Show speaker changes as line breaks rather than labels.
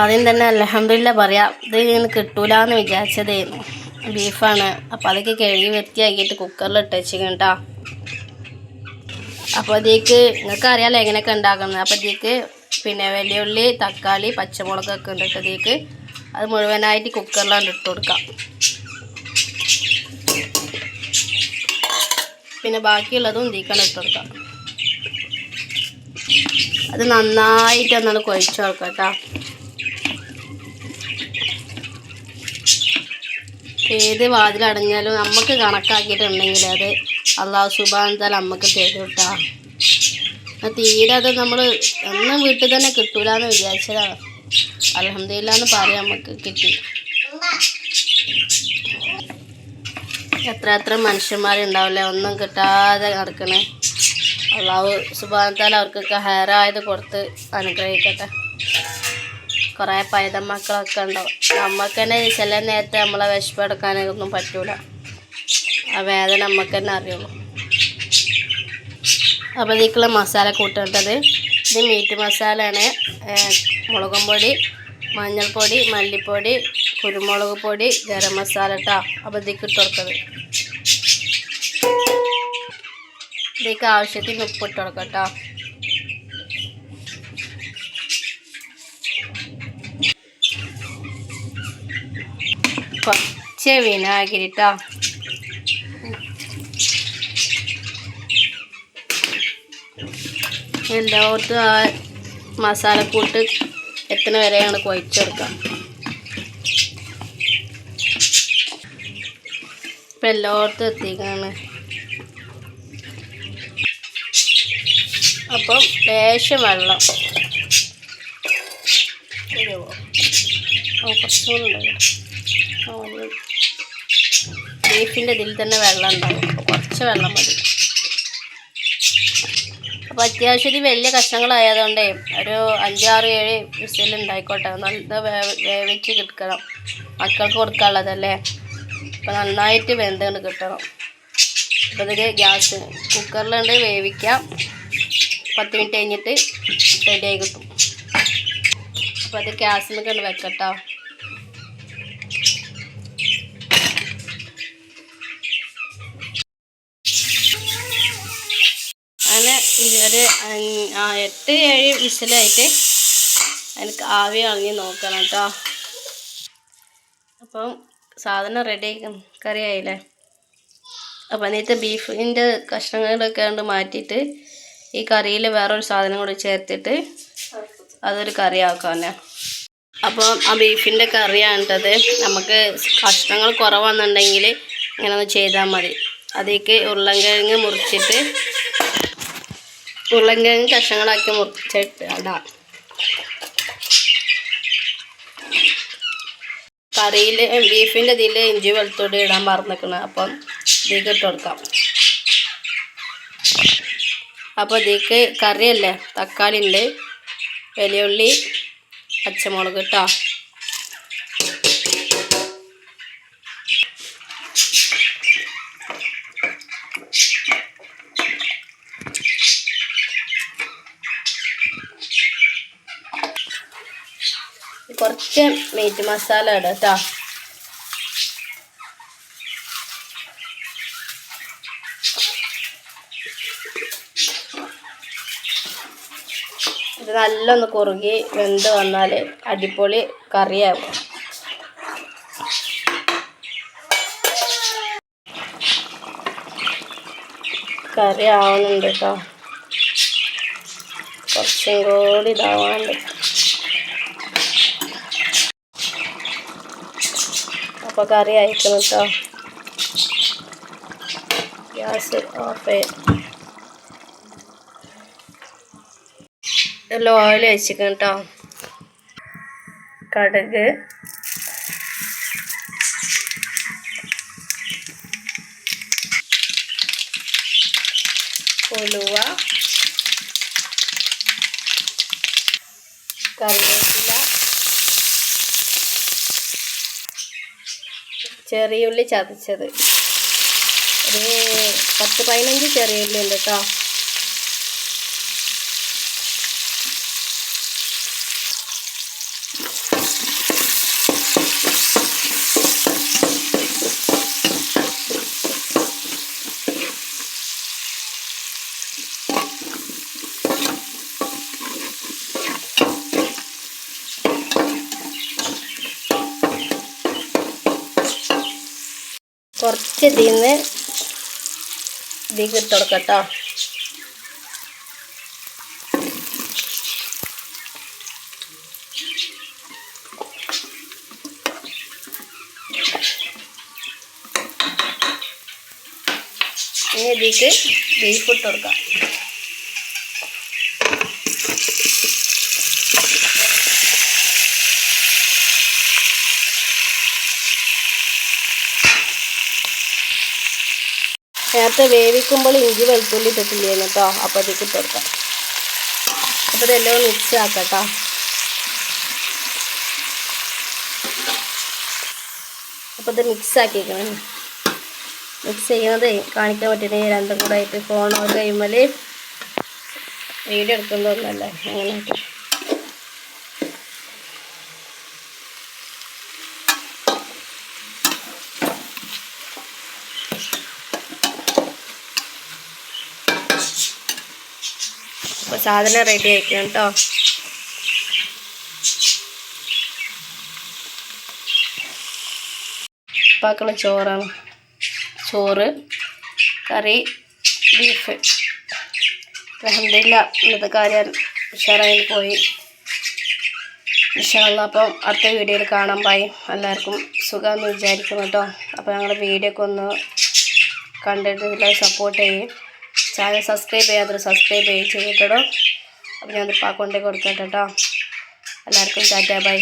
ആദ്യം തന്നെ അലഹമില്ല പറയാം ഇത് ഇങ്ങനെ കിട്ടൂലെന്ന് വിചാരിച്ചതായിരുന്നു ബീഫാണ്. അപ്പോൾ അതൊക്കെ കഴുകി വൃത്തിയാക്കിയിട്ട് കുക്കറിൽ ഇട്ടേച്ചു കേട്ടോ അപ്പോൾ അതിലേക്ക് നിങ്ങൾക്ക് അറിയാമല്ലോ എങ്ങനെയൊക്കെ ഉണ്ടാക്കുന്നത്. അപ്പോൾ അതിലേക്ക് പിന്നെ വലിയുള്ളി തക്കാളി പച്ചമുളകൊക്കെ ഉണ്ടിട്ട് അതിലേക്ക് അത് മുഴുവനായിട്ട് കുക്കറിലാണ് ഇട്ട് കൊടുക്കാം. പിന്നെ ബാക്കിയുള്ളതും ഇതിക്കാണ് ഇട്ട് കൊടുക്കാം. അത് നന്നായിട്ട് ഒന്നാണ് കുഴച്ച് കൊടുക്കാം കേട്ടോ. ഏത് വാതിലടഞ്ഞാലും നമുക്ക് കണക്കാക്കിയിട്ടുണ്ടെങ്കിൽ അത് അള്ളാഹു സുബാന്താൽ നമുക്ക് തരും കേട്ടോ തീരെ അത് നമ്മൾ ഒന്നും വീട്ടിൽ തന്നെ കിട്ടൂല എന്ന് വിചാരിച്ചതാണ് അലഹമില്ലാന്ന് പറയാൻ നമുക്ക് കിട്ടി. എത്ര എത്ര മനുഷ്യന്മാരുണ്ടാവില്ലേ ഒന്നും കിട്ടാതെ നടക്കണേ. അള്ളാഹു സുബാനത്താൽ അവർക്കൊക്കെ ഹെയറായത് കൊടുത്ത് അനുഗ്രഹിക്കട്ടെ. കുറേ പൈതം മക്കളൊക്കെ ഉണ്ടാവും നമുക്ക് തന്നെ ചില നേരത്തെ നമ്മളെ വിശപ്പെടുക്കാനൊന്നും പറ്റൂല. ആ വേദന നമുക്ക് തന്നെ അറിയുള്ളൂ. അപ്പോൾ ഇതിലേക്കുള്ള മസാല കൂട്ടേണ്ടത്. ഇത് മീറ്റ് മസാലയാണ്. മുളകും പൊടി മഞ്ഞൾപ്പൊടി മല്ലിപ്പൊടി കുരുമുളക് പൊടി ഗരം മസാല കേട്ടോ അപ്പോൾ ഇതിലേക്ക് ഇട്ട് ഇതിലേക്ക് ആവശ്യത്തിന് ഉപ്പ് ഇട്ട് കുറച്ച് വിനാഗിരി കേട്ടോ ഓർത്ത് ആ മസാലക്കൂട്ട് എത്തുന്ന വരെ ഞങ്ങൾ കുഴച്ചെടുക്കാം. ഇപ്പം എല്ലായിടത്തും എത്തിക്കാണ്. അപ്പം ലേശം വെള്ളം. കുറച്ചുകൂടെ മതി. ബീഫിന്റെ ഇതിൽ തന്നെ വെള്ളം ഉണ്ടാവും. കുറച്ച് വെള്ളം മതി. അപ്പോൾ അത്യാവശ്യം വലിയ കഷ്ണങ്ങളായതുകൊണ്ടേ ഒരു അഞ്ചാറ് ഏഴ് വിസിൽ ഉണ്ടായിക്കോട്ടെ. നല്ല വേവിച്ച് കിട്ടണം. മക്കൾക്ക് കൊടുക്കാനുള്ളതല്ലേ? അപ്പോൾ നന്നായിട്ട് വെന്തുകൊണ്ട് കിട്ടണം. അപ്പോൾ ഇതിൽ ഗ്യാസ് കുക്കറിലുണ്ട് വേവിക്കാം. പത്ത് മിനിറ്റ് കഴിഞ്ഞിട്ട് റെഡിയായി കിട്ടും. അപ്പോൾ അത് ഗ്യാസിൽ കൊണ്ട് വെക്കട്ടോ അങ്ങനെ ഒരു എട്ട് ഏഴ് വിസിലായിട്ട് എനിക്ക് ആവി വാങ്ങി നോക്കണം കേട്ടോ. അപ്പം സാധനം റെഡി കറി ആയില്ലേ? അപ്പം അതിനകത്ത് ബീഫിന്റെ കഷ്ണങ്ങളൊക്കെ കൊണ്ട് മാറ്റിയിട്ട് ഈ കറിയിൽ വേറൊരു സാധനം കൂടി ചേർത്തിട്ട് അതൊരു കറി ആക്കാനെ. അപ്പോൾ ആ ബീഫിന്റെ കറിയാണിട്ടത്. നമുക്ക് കഷ്ണങ്ങൾ കുറവാണെന്നുണ്ടെങ്കിൽ ഇങ്ങനെ ഒന്ന് ചെയ്താൽ മതി. അതിലേക്ക് ഉരുളൻകിഴങ്ങ് മുറിച്ചിട്ട് ഉരുളൻകിഴങ്ങ് കഷ്ണങ്ങളാക്കി മുറിച്ചിട്ട് ഇടാം കറിയിൽ ബീഫിന്റെ ഇതിൽ ഇഞ്ചി വെളുത്തുള്ളി ഇടാൻ മറന്നിക്കണം. അപ്പം ഇതിലേക്ക് ഇട്ട് കൊടുക്കാം. അപ്പോൾ ഇതിലേക്ക് കറിയല്ലേ? തക്കാളി ഉണ്ട് വലിയ ഉള്ളി പച്ചമുളക് കേട്ടോ കുറച്ച് മീറ്റ് മസാല ഇടാം കേട്ടോ ഇത് നല്ലൊന്ന് കുറുകി വെന്ത് വന്നാൽ അടിപൊളി കറിയാകും കറി ആവുന്നുണ്ട് കേട്ടോ കുറച്ചും കൂടി ഇതാവാണ്ട്. അപ്പോൾ കറി അയക്കണം കേട്ടോ ഗ്യാസ് ഓഫ് ചെയ്യാം എല്ലാം ഓയിൽ വെച്ചിരിക്കണം കേട്ടോ കടുക്. ഉലുവ. കറിവേപ്പില. ചെറിയുള്ളി ചതച്ചത്. ഒരു പത്ത് പതിനഞ്ച് ചെറിയുള്ളി ഉണ്ട് കേട്ടോ. കുറച്ച് ഇതിൽ നിന്ന് ഇതിലേക്ക് ഇട്ട് കൊടുക്കാം ഇനി ഇതിലേക്ക് ബീഫ് ഇട്ട് കൊടുക്കാം. നേരത്തെ വേവിക്കുമ്പോൾ ഇഞ്ചി വെളുത്തുള്ളി ഇട്ടിട്ടില്ലായിരുന്നു കേട്ടോ അപ്പോൾ അതിലേക്ക് ഇട്ട് കൊടുക്കാം. അപ്പോൾ ഇതെല്ലാം മിക്സ് ആക്കാം കേട്ടോ അപ്പോൾ ഇത് മിക്സ് ആക്കിയേക്കണം. മിക്സ് ചെയ്യുന്നത് കാണിക്കാൻ പറ്റുന്ന രണ്ടും കൂടെ ആയിട്ട് ഫോൺ കഴിയുമ്പോൾ വീഡിയോ എടുക്കുന്നതൊന്നല്ല അങ്ങനെ അപ്പോൾ സാധനം റെഡി ആയിക്കണം കേട്ടോ ഉപ്പാക്കുള്ള ചോറാണ്. ചോറ് കറി ബീഫ് അലഹമില്ല ഇന്നത്തെ കാര്യം ഉഷാറായി പോയി. ഉഷാറുള്ള അപ്പം അടുത്ത വീഡിയോയിൽ കാണാൻ പായി എല്ലാവർക്കും സുഖമെന്ന് വിചാരിക്കുന്നു കേട്ടോ അപ്പോൾ ഞങ്ങളുടെ വീഡിയോ ഒക്കെ ഒന്ന് കണ്ടിട്ട് സപ്പോർട്ട് ചെയ്യും. ചാനൽ സബ്സ്ക്രൈബ് ചെയ്യാത്തൊരു സബ്സ്ക്രൈബ് ചെയ്യും ചെയ്തിട്ടോ അപ്പോൾ ഞാൻ ഇപ്പം കൊണ്ടേ കേട്ടോ എല്ലാവർക്കും ടാറ്റാ ബൈ.